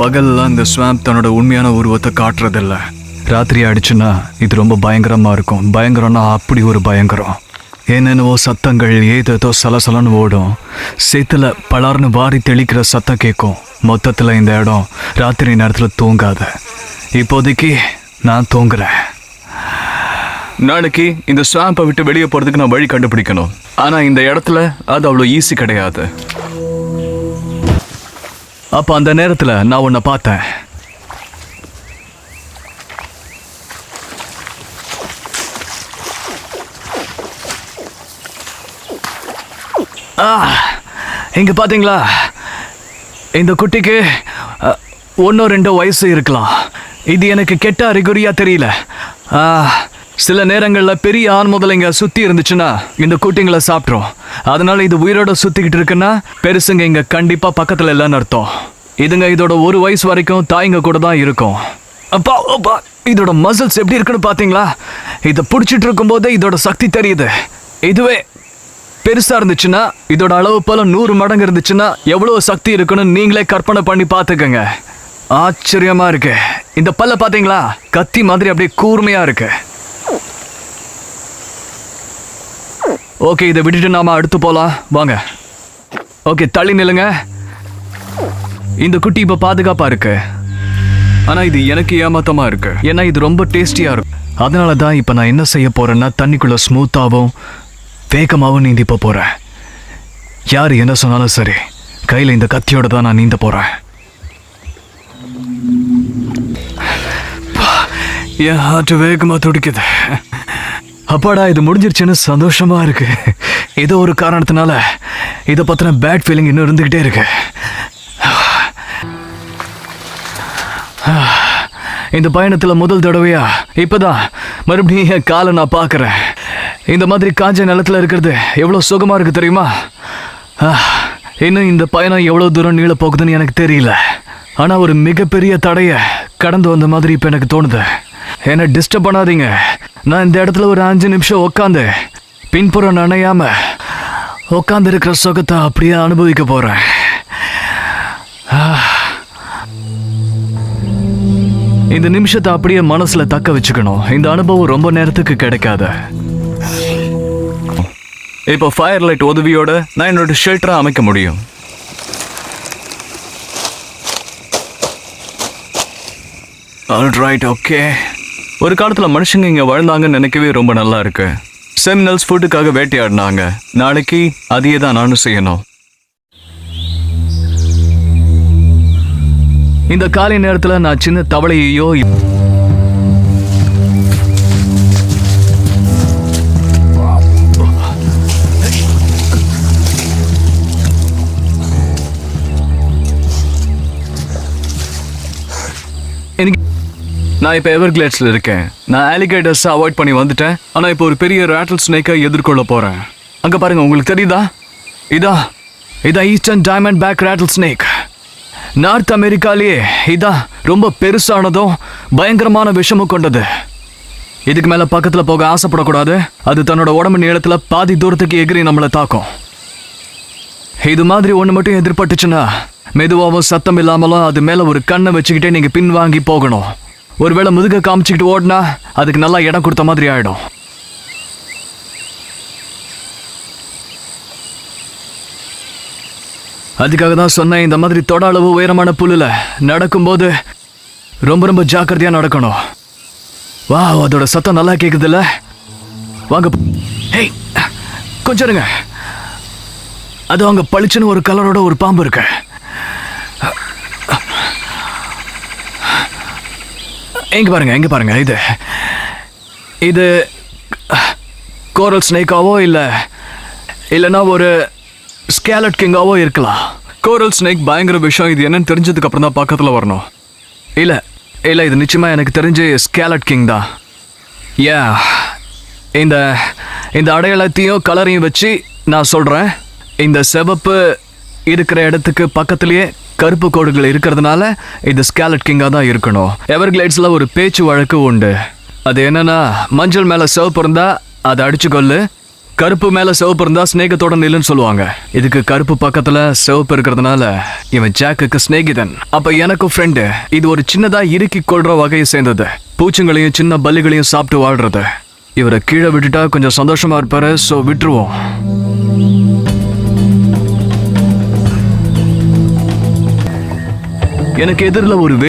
பகல்லாம் இந்த ஸ்வாம்ப் தன்னோட உண்மையான உருவத்தை காட்டுறதில்ல. ராத்திரி ஆயிடுச்சுன்னா இது ரொம்ப பயங்கரமாக இருக்கும். பயங்கரம்னா அப்படி ஒரு பயங்கரம். என்னென்னவோ சத்தங்கள் ஏதேதோ சலசலன்னு ஓடும். சேத்துல பலார்னு வாரி தெளிக்கிற சத்தம் கேட்கும். மொத்தத்தில் இந்த இடம் ராத்திரி நேரத்தில் தூங்காத. இப்போதைக்கு நான் தூங்குறேன். நாளைக்கு இந்த ஸ்வாம்பை விட்டு வெளியே போகிறதுக்கு நான் வழி கண்டுபிடிக்கணும். ஆனால் இந்த இடத்துல அது அவ்வளோ ஈஸி கிடையாது. அப்போ அந்த நேரத்துல நான் உன்னை பார்த்தேன். இங்க பாத்தீங்களா? இந்த குட்டிக்கு ஒன்னோ ரெண்டோ வயசு இருக்கலாம். இது எனக்கு கெட்ட அறிகுறியா தெரியல. ஆஹ் சில நேரங்களில் பெரிய ஆண் முதலைங்க சுற்றி இருந்துச்சுன்னா இந்த கூட்டிங்களை சாப்பிட்ரும் அதனால இது உயிரோட சுற்றிக்கிட்டு இருக்குன்னா பெருசுங்க இங்கே கண்டிப்பாக பக்கத்தில் இல்லைன்னு அர்த்தம். இதுங்க இதோட ஒரு வயசு வரைக்கும் தாய்ங்க கூட தான் இருக்கும். அப்பா அப்பா இதோட மசில்ஸ் எப்படி இருக்குன்னு பார்த்தீங்களா இதை பிடிச்சிட்டு இருக்கும்போதே இதோட சக்தி தெரியுது. இதுவே பெருசா இருந்துச்சுன்னா இதோட அளவு போல நூறு மடங்கு இருந்துச்சுன்னா எவ்வளவு சக்தி இருக்குன்னு நீங்களே கற்பனை பண்ணி பார்த்துக்கங்க ஆச்சரியமா இருக்கு. இந்த பல்ல பாத்தீங்களா? கத்தி மாதிரி அப்படியே கூர்மையா இருக்கு. ஓகே இதை விட்டுட்டு நாம அடுத்து போலாம். வாங்க. ஓகே தள்ளி நில்லுங்க. இந்த குட்டி இப்ப பாதுகாப்பா இருக்கு. ஆனா இது எனக்கு ஏமாத்தமா இருக்கு. ஏன்னா இது ரொம்ப டேஸ்டியா இருக்கும் அதனால தான் இப்போ நான் என்ன செய்ய போறேன்னா தண்ணிக்குள்ள ஸ்மூத்தாகவும் வேகமாகவும் நீந்தி போப் போறேன். யார் என்ன சொன்னாலும் சரி கையில் இந்த கத்தியோட தான் நான் நீந்த போறேன். என் ஹார்ட் வேகமாக துடிக்குது. அப்பாடா இது முடிஞ்சிருச்சுன்னு சந்தோஷமா இருக்கு. ஏதோ ஒரு காரணத்தினால இதை பத்தின பேட் ஃபீலிங் இன்னும் இருந்துகிட்டே இருக்கு. இந்த பயணத்துல முதல் தடவையா? இப்பதான். மறுபடியும் என் காலை நான் பார்க்குறேன். இந்த மாதிரி காஞ்ச நிலத்துல இருக்கிறது எவ்வளவு சுகமா இருக்கு தெரியுமா? இன்னும் இந்த பயணம் எவ்வளவு தூரம் நீள போகுதுன்னு எனக்கு தெரியல. ஆனா ஒரு மிகப்பெரிய தடைய கடந்து வந்த மாதிரி இப்ப எனக்கு தோணுது. என்ன டிஸ்டர்ப் பண்ணாதீங்க. நான் இந்த இடத்துல ஒரு அஞ்சு நிமிஷம் உக்காந்து பின்புறம் நனையாம உக்காந்து இருக்கிற சுகத்தை அப்படியே அனுபவிக்க போறேன். இந்த நிமிஷத்தை அப்படியே மனசுல தக்க வச்சுக்கணும். இந்த அனுபவம் ரொம்ப நேரத்துக்கு கிடைக்காது. இப்போ ஃபயர் லைட் உதவியோட நான் என்னோட ஷெல்டரை அமைக்க முடியும். ஆல்ரைட் ஓகே ஒரு காலத்துல மனுஷங்க இங்க வாழ்ந்தாங்கன்னு நினைக்கவே ரொம்ப நல்லா இருக்கு. செமினல்ஸ் ஃபுட்டுக்காக வேட்டையாடினாங்க. நாளைக்கு அதையே தான் நானும் செய்யணும். இந்த காலை நேரத்துல நான் சின்ன தவளையையோ எனக்கு நான் இப்போ எவர் கிளேட்ஸில் இருக்கேன். நான் ஆலிகேட்டர்ஸை அவாய்ட் பண்ணி வந்துட்டேன். ஆனால் இப்போ ஒரு பெரிய ரேட்டல் ஸ்னேக்கை எதிர்கொள்ள போகிறேன் அங்கே பாருங்கள் உங்களுக்கு தெரியுதா? இதா. இதா eastern diamond back rattlesnake north அமெரிக்காலேயே இதான் ரொம்ப பெருசானதும் பயங்கரமான விஷமும் கொண்டது. இதுக்கு மேலே பக்கத்தில் போக ஆசைப்படக்கூடாது. அது தன்னோட உடம்பு நீளத்தில் பாதி தூரத்துக்கு எகிரி நம்மளை தாக்கும். இது மாதிரி ஒன்று மட்டும் எதிர்பட்டுச்சுன்னா மெதுவாகவும் சத்தம் இல்லாமலும் அது மேலே ஒரு கண்ணை வச்சுக்கிட்டே நீங்கள் பின்வாங்கி போகணும். ஒருவேளை முதுக காமிச்சிக்கிட்டு ஓடினா அதுக்கு நல்லா இடம் கொடுத்த மாதிரி ஆயிடும். அதுக்காக தான் சொன்னேன் இந்த மாதிரி தொட அளவு உயரமான புல்லுல நடக்கும்போது ரொம்ப ரொம்ப ஜாக்கிரதையா நடக்கணும். வா அதோட சத்தம் நல்லா கேட்குதுல்ல வாங்க ஹேய் கொஞ்சம் இருங்க. அது அங்க பளிச்சுன்னு ஒரு கலரோட ஒரு பாம்பு இருக்கு. எங்க பாருங்க எங்க பாருங்க. இது இது கோரல் ஸ்னேக்காவோ இல்லை இல்லைன்னா ஒரு ஸ்கேலட் கிங்காவோ இருக்கலாம். கோரல் ஸ்னேக் பயங்கர விஷயம் இது என்னன்னு தெரிஞ்சதுக்கு அப்புறம் தான் பக்கத்தில் வரணும். இல்லை இல்லை இது நிச்சயமாக எனக்கு தெரிஞ்சு ஸ்கேலட் கிங் தான். ஏன் இந்த இந்த அடையாளத்தையும் கலரையும் வச்சு நான் சொல்கிறேன் இந்த சிவப்பு இருக்கிற இடத்துக்கு பக்கத்துலேயே கருப்பு கோடுகள் இருக்கிறதுனால இது ஸ்கேலட் கிங்காக தான் இருக்கணும். எவர்கிளைட்ஸில் ஒரு பேச்சு வழக்கு உண்டு. அது என்னன்னா மஞ்சள் மேலே சிவப்பு இருந்தால் அதை அடிச்சு கொள்ளு கருப்பு மேலே சிவப்பு இருந்தால் ஸ்நேகத்தோட நில்லுன்னு சொல்லுவாங்க. இதுக்கு கருப்பு பக்கத்தில் சிவப்பு இருக்கிறதுனால இவன் ஜாக்குக்கு ஸ்நேகிதன் அப்போ எனக்கும் ஃப்ரெண்டு இது ஒரு சின்னதாக இறுக்கி கொள்கிற வகையை சேர்ந்தது. பூச்சிங்களையும் சின்ன பல்லிகளையும் சாப்பிட்டு வாழ்றது. இவரை கீழே விட்டுட்டா கொஞ்சம் சந்தோஷமா இருப்பாரு ஸோ விட்டுருவோம். எனக்கு எதிரில் ஒரு